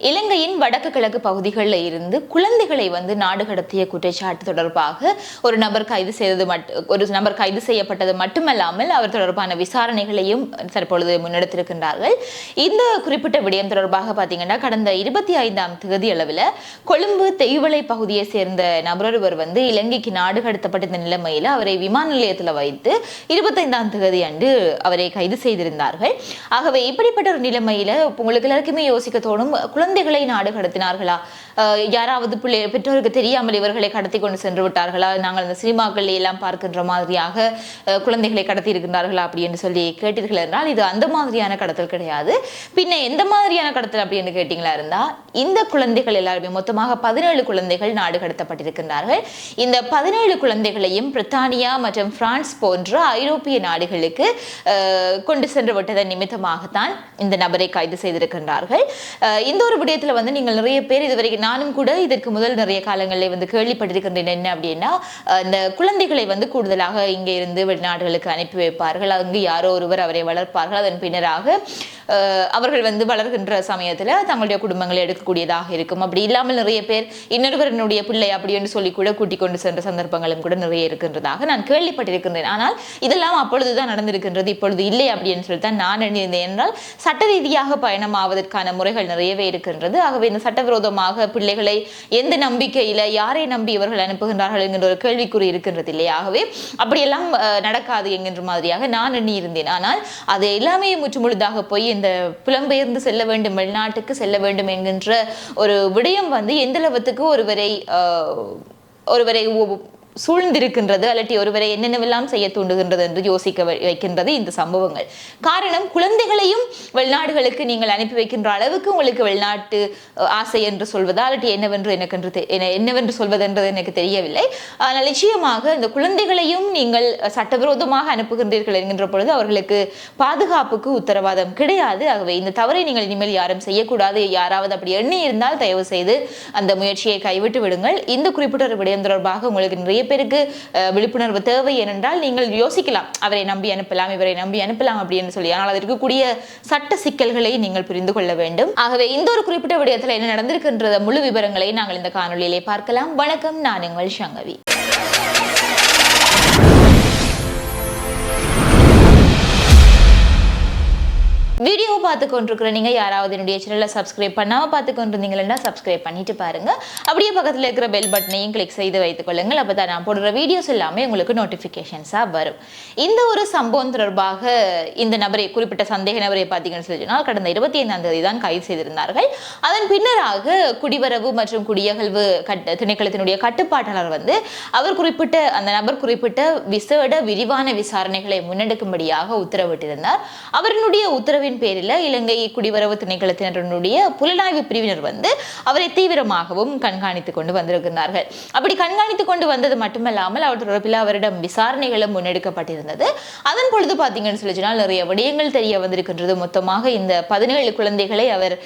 இலங்கையின் வடக்கு கிழக்கு பகுதிகளில் இருந்து குழந்தைகளை வந்து நாடு கடத்திய குற்றச்சாட்டு தொடர்பாக ஒரு நபர் கைது செய்தது மட்டு ஒரு நபர் கைது செய்யப்பட்டது மட்டுமல்லாமல் அவர் தொடர்பான விசாரணைகளையும் தற்பொழுது முன்னெடுத்திருக்கின்றார்கள். இந்த குறிப்பிட்ட விடயம் தொடர்பாக பார்த்தீங்கன்னா கடந்த இருபத்தி ஐந்தாம் தேதி அளவில் கொழும்பு தெய்வலை பகுதியை சேர்ந்த நபர் ஒருவர் வந்து இலங்கைக்கு நாடு கடத்தப்பட்ட நிலைமையில் அவரை விமான நிலையத்தில் வைத்து இருபத்தைந்தாம் தேதி அன்று அவரை கைது செய்திருந்தார்கள். ஆகவே இப்படிப்பட்ட ஒரு நிலைமையில் உங்களுக்கு எல்லாருக்குமே யோசிக்க தோணும் குழந்தைகளை நாடு கடத்தினார்களா? யாராவது பிள்ளை பெற்றோருக்கு தெரியாமல் இவர்களை கடத்தி கொண்டு சென்று விட்டார்களா? நாங்கள் அந்த சினிமாக்கள் எல்லாம் பார்க்கின்ற மாதிரியாக குழந்தைகளை கடத்தி இருக்கின்றார்களா அப்படி என்று சொல்லி கேட்டீர்கள் என்றால் இது அந்த மாதிரியான கடத்தல் கிடையாது. பின்ன எந்த மாதிரியான கடத்தல் அப்படின்னு கேட்டீங்களா இருந்தா இந்த குழந்தைகள் எல்லாருமே மொத்தமாக பதினேழு குழந்தைகள் நாடு கடத்தப்பட்டிருக்கின்றார்கள். இந்த பதினேழு குழந்தைகளையும் பிரித்தானியா மற்றும் பிரான்ஸ் போன்ற ஐரோப்பிய நாடுகளுக்கு கொண்டு சென்று விட்டதன் நிமித்தமாகத்தான் இந்த நபரை கைது செய்திருக்கின்றார்கள். இந்த ஒரு விடயத்துல வந்து நீங்கள் நிறைய பேர் இதுவரைக்கும் நானும் கூட இதற்கு முதல் நிறைய காலங்களில் வந்து கேள்விப்பட்டிருக்கின்றேன் என்ன அப்படின்னா இந்த குழந்தைகளை வந்து கூடுதலாக இங்கே இருந்து வெளிநாடுகளுக்கு அனுப்பி வைப்பார்கள். அங்கு யாரோ ஒருவர் அவரை வளர்ப்பார்கள். அதன் பின்னராக அவர்கள் வந்து வளர்கின்ற சமயத்துல தங்களுடைய குடும்பங்களை எடுக்கக்கூடியதாக இருக்கும். அப்படி இல்லாமல் நிறைய பேர் இன்னொருவரனுடைய பிள்ளை அப்படி என்று சொல்லி கூட கூட்டிக் கொண்டு சென்ற சந்தர்ப்பங்களும் கூட நிறைய இருக்கின்றதாக நான் கேள்விப்பட்டிருக்கின்றேன். ஆனால் இதெல்லாம் அப்பொழுதுதான் நடந்திருக்கின்றது இப்பொழுது இல்லை அப்படின்னு சொல்லி தான் நான் எண்ணியிருந்தேன். என்றால் சட்ட ரீதியாக பயணம் ஆவதற்கான முறைகள் நிறையவே இருக்கின்றது. ஆகவே இந்த சட்டவிரோதமாக பிள்ளைகளை எந்த நம்பிக்கையில யாரை நம்பி இவர்கள் அனுப்புகின்றார்கள் என்கின்ற ஒரு கேள்விக்குறி இருக்கின்றது இல்லையா? ஆகவே அப்படியெல்லாம் நடக்காது என்கின்ற மாதிரியாக நான் எண்ணியிருந்தேன். ஆனால் அது எல்லாமே முற்றுமுழுதாக போய் இந்த புலம்பெயர்ந்து செல்ல வேண்டும் வெளிநாட்டுக்கு செல்ல வேண்டும் என்கின்ற ஒரு விடயம் வந்து எந்த அளவுக்கு ஒருவரை ஒருவரை சூழ்ந்திருக்கின்றது அல்லட்டி ஒருவரை என்னென்னவெல்லாம் செய்ய தூண்டுகின்றது என்று யோசிக்க வை- வைக்கின்றது இந்த சம்பவங்கள். காரணம் குழந்தைகளையும் வெளிநாடுகளுக்கு நீங்கள் அனுப்பி வைக்கின்ற அளவுக்கு உங்களுக்கு வெளிநாட்டு ஆசை என்று சொல்வதா அல்லட்டி என்னவென்று எனக்கு தெ- என்ன- என்னவென்று சொல்வதென்றது எனக்கு தெரியவில்லை. ஆனால் நிச்சயமாக இந்த குழந்தைகளையும் நீங்கள் சட்டவிரோதமாக அனுப்புகின்றீர்கள் என்கின்ற பொழுது அவர்களுக்கு பாதுகாப்புக்கு உத்தரவாதம் கிடையாது. ஆகவே இந்த தவறை நீங்கள் இனிமேல் யாரும் செய்யக்கூடாது. யாராவது அப்படி எண்ணி இருந்தால் தயவு செய்து அந்த முயற்சியை கைவிட்டு விடுங்கள். இந்த குறிப்பிட்ட ஒரு விடயம் தொடர்பாக உங்களுக்கு நிறைய பேருக்கு விழிப்புணர்வு தேவை ஏனென்றால் நீங்கள் யோசிக்கலாம் அவரை நம்பி அனுப்பலாம் இவரை நம்பி அனுப்பலாம் அப்படின்னு சொல்லி. ஆனால் அது இருக்கக்கூடிய சட்ட சிக்கல்களை நீங்கள் புரிந்து கொள்ள வேண்டும். ஆகவே இந்த ஒரு குறிப்பிட்ட விடயத்தில் என்ன நடந்திருக்கின்ற முழு விவரங்களை நாங்கள் இந்த காணொலியிலே பார்க்கலாம். வணக்கம் நான் உங்கள் சங்கவி. வீடியோ பார்த்து கொண்டிருக்கிற நீங்க யாராவது என்னுடைய சேனலை சப்ஸ்கிரைப் பண்ணாம பார்த்து கொண்டிருந்தீங்கன்னா சப்ஸ்கிரைப் பண்ணிட்டு பாருங்க. அப்படியே பக்கத்துல இருக்கிற பெல் பட்டனையும் கிளிக் செய்து வைத்துக் கொள்ளுங்கள். அப்பதான் நான் போடுற வீடியோஸ் எல்லாமே உங்களுக்கு நோட்டிபிகேஷன்ஸா வரும். இந்த ஒரு சம்பவம் தொடர்பாக இந்த நபரை குறிப்பிட்ட சந்தேக நபரை பார்த்தீங்கன்னு சொல்லி சொன்னால் கடந்த இருபத்தி ஐந்தாம் தேதி தான் கைது செய்திருந்தார்கள். அதன் பின்னராக குடிவரவு மற்றும் குடியகழ்வு கட்ட திணைக்களத்தினுடைய கட்டுப்பாட்டாளர் வந்து அவர் குறிப்பிட்ட அந்த நபர் குறிப்பிட்ட விசேட விரிவான விசாரணைகளை முன்னெடுக்கும்படியாக உத்தரவிட்டிருந்தார். அவரினுடைய உத்தரவின் பேரில் இலங்கை குடிவரவு திணைக்களத்தினருடைய புலனாய்வு பிரிவினர் வந்து அவரை தீவிரமாகவும் கண்காணித்துக் கொண்டு வந்திருக்கிறார்கள். அப்படி கண்காணித்துக் கொண்டு வந்தது மட்டுமல்லாமல் அவர் தொடர்பில் அவரிடம் விசாரணைகளும் முன்னெடுக்கப்பட்டிருந்தது. அதன் பொழுது பார்த்தீங்கன்னு சொல்லி சொன்னால் நிறைய விடயங்கள் தெரிய வந்திருக்கின்றது. மொத்தமாக இந்த பதினேழு குழந்தைகளை அவர்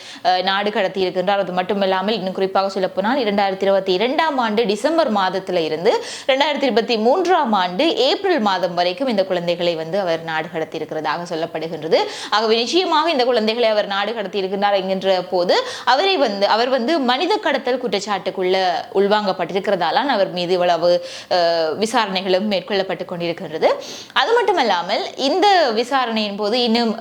நாடு கடத்தி இருக்கின்றார். அது மட்டுமல்லாமல் இன்னும் குறிப்பாக சொல்லப்போனால் இரண்டாயிரத்தி இருபத்தி இரண்டாம் ஆண்டு டிசம்பர் மாதத்தில் இருந்து இரண்டாயிரத்தி இருபத்தி மூன்றாம் ஆண்டு ஏப்ரல் மாதம் வரைக்கும் இந்த குழந்தைகளை வந்து அவர் நாடு கடத்தி இருக்கிறதாக சொல்லப்படுகின்றது. ஆகவே நிச்சயமாக இந்த குழந்தைகளை அவர் நாடு கடத்தி இருக்கின்றார் என்கின்ற போது அவரை வந்து அவர் வந்து மனித கடத்தல் குற்றச்சாட்டுக்குள்ள உள்வாங்கப்பட்டிருக்கிறதால அவர் மீது இவ்வளவு விசாரணைகளும் மேற்கொள்ளப்பட்டு கொண்டிருக்கின்றது. அது மட்டுமல்லாமல் இந்த விசாரணையின் போது இன்னும்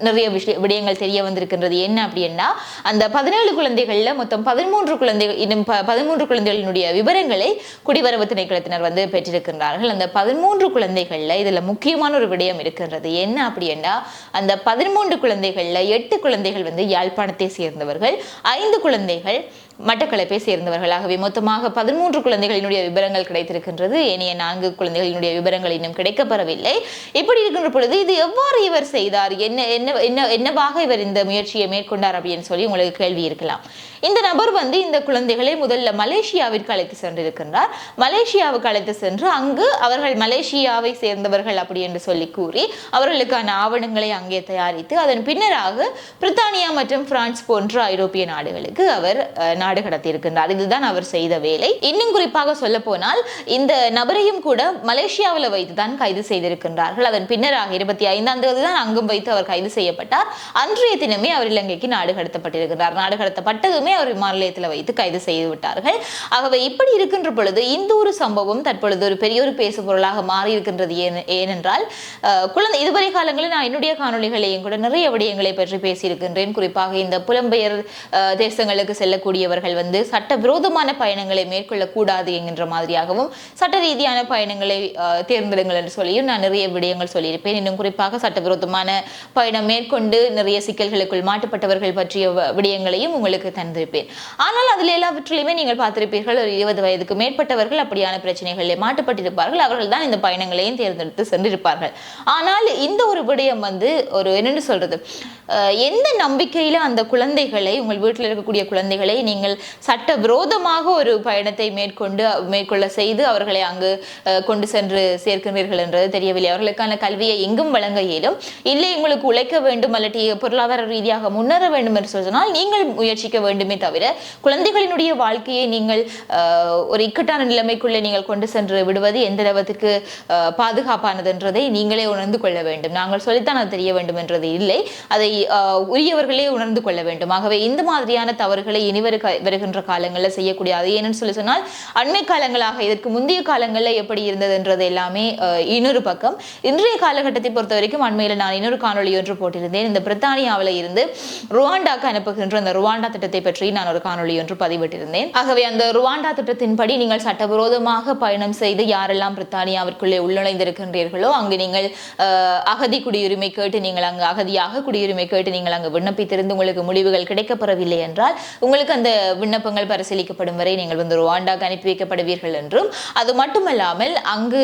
நிறைய விஷய விடயங்கள் தெரிய வந்திருக்கின்றது. என்ன அப்படின்னா அந்த பதினேழு குழந்தைகளில் மொத்தம் பதிமூன்று குழந்தைகள் இன்னும் ப- பதிமூன்று குழந்தைகளினுடைய விவரங்களை குடிவரவு திணைக்களத்தினர் வந்து பெற்றிருக்கின்றார்கள். அந்த பதிமூன்று குழந்தைகளில் இதில் முக்கியமான ஒரு விடயம் இருக்கின்றது. என்ன அப்படின்னா அந்த பதிமூன்று குழந்தைகளில் எட்டு குழந்தைகள் வந்து யாழ்ப்பாணத்தை சேர்ந்தவர்கள் ஐந்து குழந்தைகள் மட்டக்களப்பை சேர்ந்தவர்களாகவே மொத்தமாக பதிமூன்று குழந்தைகளினுடைய விவரங்கள் கிடைத்திருக்கின்றது. ஏனைய நான்கு குழந்தைகளினுடைய விவரங்கள் இன்னும் கிடைக்கப்பெறவில்லை. இப்படி இருக்கின்ற பொழுது இது எவ்வாறு இவர் செய்தார்? என்ன என்ன என்ன என்னவாக இவர் இந்த முயற்சியை மேற்கொண்டார் அப்படின்னு சொல்லி உங்களுக்கு கேள்வி இருக்கலாம். இந்த நபர் வந்து இந்த குழந்தைகளை முதல்ல மலேசியாவிற்கு அழைத்து சென்றிருக்கின்றார். மலேசியாவுக்கு அழைத்து சென்று அங்கு அவர்கள் மலேசியாவை சேர்ந்தவர்கள் அப்படி என்று சொல்லி கூறி அவர்களுக்கான ஆவணங்களை அங்கே தயாரித்து அதன் பின்னராக பிரித்தானியா மற்றும் பிரான்ஸ் போன்ற ஐரோப்பிய நாடுகளுக்கு அவர் நாடு கடத்தியிருக்கின்றார். இதுதான் அவர் செய்த வேலை. இன்னும் குறிப்பாக சொல்ல போனால் இந்த நபரையும் கூட மலேசியாவில் வைத்து தான் கைது செய்திருக்கின்றார்கள். அதன் பின்னராக இருபத்தி ஐந்தாம் தேதி தான் அங்கும் வைத்து அவர் கைது செய்யப்பட்டார். அன்றைய தினமே அவர் இலங்கைக்கு நாடு கடத்தப்பட்டிருக்கிறார். நாடு கடத்தப்பட்டதுமே அவர் விமான நிலையத்தில் வைத்து கைது செய்து விட்டார்கள். ஆகவே இப்படி இருக்கின்ற பொழுது இந்த ஒரு சம்பவம் தற்பொழுது ஒரு பெரிய ஒரு பேசு பொருளாக மாறி இருக்கின்றது ஏனென்றால் குழந்தை இதுவரை காலங்களில் நான் என்னுடைய காணொலிகளையும் கூட நிறைய விடயங்களை பற்றி பேசியிருக்கின்றேன். குறிப்பாக இந்த புலம்பெயர் தேசங்களுக்கு செல்லக்கூடியவர்கள் வந்து சட்டவிரோதமான பயணங்களை மேற்கொள்ளக்கூடாது என்கின்ற மாதிரியாகவும் சட்ட ரீதியான பயணங்களை தேர்ந்தெடுங்கள் என்று சொல்லியும் நான் நிறைய விடயங்கள் சொல்லியிருப்பேன். இன்னும் குறிப்பாக சட்டவிரோதமான பயணம் மேற்கொண்டு நிறைய சிக்கல்களுக்குள் மாட்டுப்பட்டவர்கள் பற்றிய விடயங்களையும் உங்களுக்கு தந்திருப்பேன். ஆனால் அதில் எல்லாவற்றிலுமே நீங்கள் பார்த்திருப்பீர்கள் ஒரு இருபது வயதுக்கு மேற்பட்டவர்கள் அப்படியான பிரச்சனைகளில் மாட்டுப்பட்டிருப்பார்கள் அவர்கள் தான் இந்த பயணங்களையும் தேர்ந்தெடுத்து சென்றிருப்பார்கள். ஆனால் இந்த ஒரு விடயம் வந்து ஒரு என்னென்னு சொல்றது எந்த நம்பிக்கையில அந்த குழந்தைகளை உங்கள் வீட்டில் இருக்கக்கூடிய குழந்தைகளை நீங்கள் சட்ட விரோதமாக ஒரு பயணத்தை மேற்கொண்டு மேற்கொள்ள செய்து அவர்களை அங்கு அஹ், கொண்டு சென்று சேர்க்கின்றீர்கள் என்றது தெரியவில்லை. அவர்களுக்கான கல்வியை எங்கும் வழங்க இயலும். இல்லை உங்களுக்கு உழைக்க குறைக்க வேண்டும் அல்லட்டி பொருளாதார ரீதியாக முன்னேற வேண்டும் என்று சொன்னால் நீங்கள் முயற்சிக்க வேண்டுமே தவிர குழந்தைகளினுடைய வாழ்க்கையை நீங்கள் ஒரு இக்கட்டான நிலைமைக்குள்ளே நீங்கள் கொண்டு சென்று விடுவது எந்த அளவுக்கு பாதுகாப்பானதுன்றதை நீங்களே உணர்ந்து கொள்ள வேண்டும். நாங்கள் சொல்லித்தான் அது தெரிய வேண்டும் என்றது இல்லை. அதை உரியவர்களே உணர்ந்து கொள்ள வேண்டும். ஆகவே இந்த மாதிரியான தவறுகளை இனி வருகின்ற காலங்களில் செய்யக்கூடாது அது ஏன்னு சொல்லி சொன்னால் அண்மை காலங்களாக இதற்கு முந்தைய காலங்களில் எப்படி இருந்ததுன்றது எல்லாமே இன்னொரு பக்கம். இன்றைய காலகட்டத்தை பொறுத்த வரைக்கும் அண்மையில் நான் இன்னொரு காணொலி ஒன்று போட்டிருந்தேன். இந்த பிரித்தானியாவில் இருந்து ருவாண்டாக்கு அனுப்புகின்ற அந்த ருவாண்டா திட்டத்தை பற்றி நான் ஒரு காணொளி ஒன்று பதிவிட்டிருந்தேன். ஆகவே அந்த ருவாண்டா திட்டத்தின்படி நீங்கள் சட்டவிரோதமாக பயணம் செய்து யாரெல்லாம் பிரித்தானியாவிற்குள்ளே உள்நுழைந்திருக்கின்றீர்களோ அங்கு நீங்கள் அகதி குடியுரிமை கேட்டு நீங்கள் அங்கு அகதியாக குடியுரிமை கேட்டு நீங்கள் அங்கு விண்ணப்பித்திருந்து உங்களுக்கு முடிவுகள் கிடைக்கப்பெறவில்லை என்றால் உங்களுக்கு அந்த விண்ணப்பங்கள் பரிசீலிக்கப்படும் வரை நீங்கள் வந்து ருவாண்டாக்கு அனுப்பி வைக்கப்படுவீர்கள் என்றும் அது மட்டுமல்லாமல் அங்கு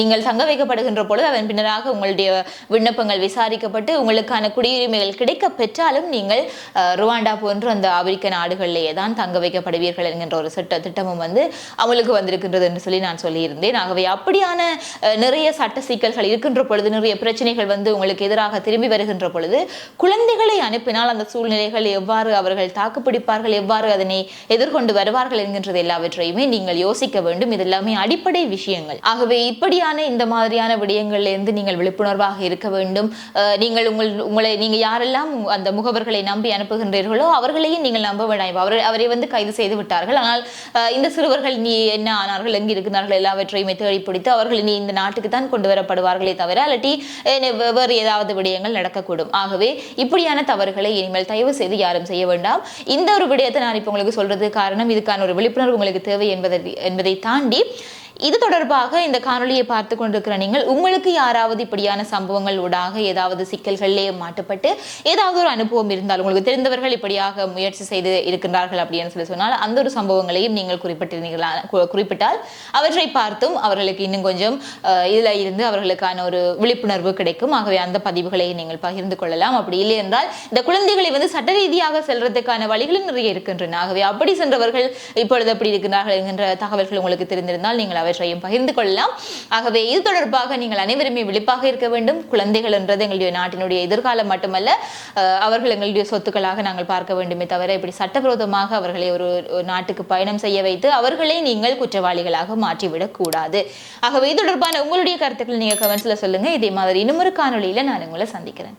நீங்கள் தங்க வைக்கப்படுகின்ற பொழுது அதன் பின்னராக உங்களுடைய விண்ணப்பங்கள் விசாரிக்கப்பட்டு உங்களுக்கான குடியுரிமைகள் கிடைக்க பெற்றாலும் நீங்கள் ருவாண்டா போன்ற அந்த ஆப்பிரிக்க நாடுகளிலேயே தான் தங்க வைக்கப்படுவீர்கள் என்கின்ற ஒரு சட்ட திட்டமும் வந்து அமலுக்கு வந்திருக்கின்றது என்று சொல்லி நான் சொல்லியிருந்தேன். ஆகவே அப்படியான நிறைய சட்ட சிக்கல்கள் இருக்கின்ற பொழுது நிறைய பிரச்சனைகள் வந்து உங்களுக்கு எதிராக திரும்பி வருகின்ற பொழுது குழந்தைகளை அனுப்பினால் அந்த சூழ்நிலைகள் எவ்வாறு அவர்கள் தாக்குப்பிடிப்பார்கள் எவ்வாறு அதனை எதிர்கொண்டு வருவார்கள் என்கின்றது எல்லாவற்றையுமே நீங்கள் யோசிக்க வேண்டும். இதெல்லாமே அடிப்படை விஷயங்கள். ஆகவே இப்படியான இந்த மாதிரியான விடயங்கள்லேருந்து நீங்கள் விழிப்புணர்வாக இருக்க வேண்டும். நீங்கள் நீங்கள் உங்கள் உங்களை நீங்க யாரெல்லாம் அந்த முகவர்களை நம்பி அனுப்புகின்றீர்களோ அவர்களையும் நீங்கள் நம்ப வேண்டாம். அவர் அவரை வந்து கைது செய்து விட்டார்கள். ஆனால் இந்த சிறுவர்கள் நீ என்ன ஆனார்கள்? எங்கு இருக்கிறார்கள் எல்லாவற்றையுமே தேடி பிடித்து அவர்கள் நீ இந்த நாட்டுக்கு தான் கொண்டு வரப்படுவார்களே தவிர அல்லாட்டி வேறு ஏதாவது விடயங்கள் நடக்கக்கூடும். ஆகவே இப்படியான தவறுகளை இனிமேல் தயவு செய்து யாரும் செய்ய வேண்டாம். இந்த ஒரு விடயத்தை நான் இப்போ உங்களுக்கு சொல்றது காரணம் இதுக்கான ஒரு விழிப்புணர்வு உங்களுக்கு தேவை என்பதை என்பதை தாண்டி இது தொடர்பாக இந்த காணொளியை பார்த்து கொண்டிருக்கிற நீங்கள் உங்களுக்கு யாராவது இப்படியான சம்பவங்கள் ஊடாக ஏதாவது சிக்கல்களிலே மாட்டுப்பட்டு ஏதாவது ஒரு அனுபவம் இருந்தால் உங்களுக்கு தெரிந்தவர்கள் இப்படியாக முயற்சி செய்து இருக்கின்றார்கள் அப்படின்னு சொல்லி சொன்னால் அந்த ஒரு சம்பவங்களையும் நீங்கள் குறிப்பிட்டிருந்தீர்களா குறிப்பிட்டால் அவற்றை பார்த்தும் அவர்களுக்கு இன்னும் கொஞ்சம் இதில் இதுல இருந்து அவர்களுக்கான ஒரு விழிப்புணர்வு கிடைக்கும். ஆகவே அந்த பதிவுகளை நீங்கள் பகிர்ந்து கொள்ளலாம். அப்படி இல்லை என்றால் இந்த குழந்தைகளை வந்து சட்ட ரீதியாக செல்றதுக்கான வழிகளும் நிறைய இருக்கின்றன. ஆகவே அப்படி சென்றவர்கள் இப்பொழுது அப்படி இருக்கின்றார்கள் என்கின்ற தகவல்கள் உங்களுக்கு தெரிந்திருந்தால் நீங்கள் அவற்றையும் பகிர்ந்து கொள்ளலாம். ஆகவே இது தொடர்பாக நீங்கள் அனைவருமே விழிப்பாக இருக்க வேண்டும். குழந்தைகள் என்றது எங்களுடைய நாட்டினுடைய எதிர்காலம் மட்டுமல்ல அஹ், அவர்கள் எங்களுடைய சொத்துக்களாக நாங்கள் பார்க்க வேண்டுமே தவிர இப்படி சட்டவிரோதமாக அவர்களை ஒரு ஒரு நாட்டுக்கு பயணம் செய்ய வைத்து அவர்களை நீங்கள் குற்றவாளிகளாக மாற்றிவிடக் கூடாது. ஆகவே இது தொடர்பான உங்களுடைய கருத்துக்களை நீங்க கமெண்ட்ஸில் சொல்லுங்க. இதே மாதிரி இன்னும் ஒரு காணொளியில நான் உங்களை சந்திக்கிறேன்.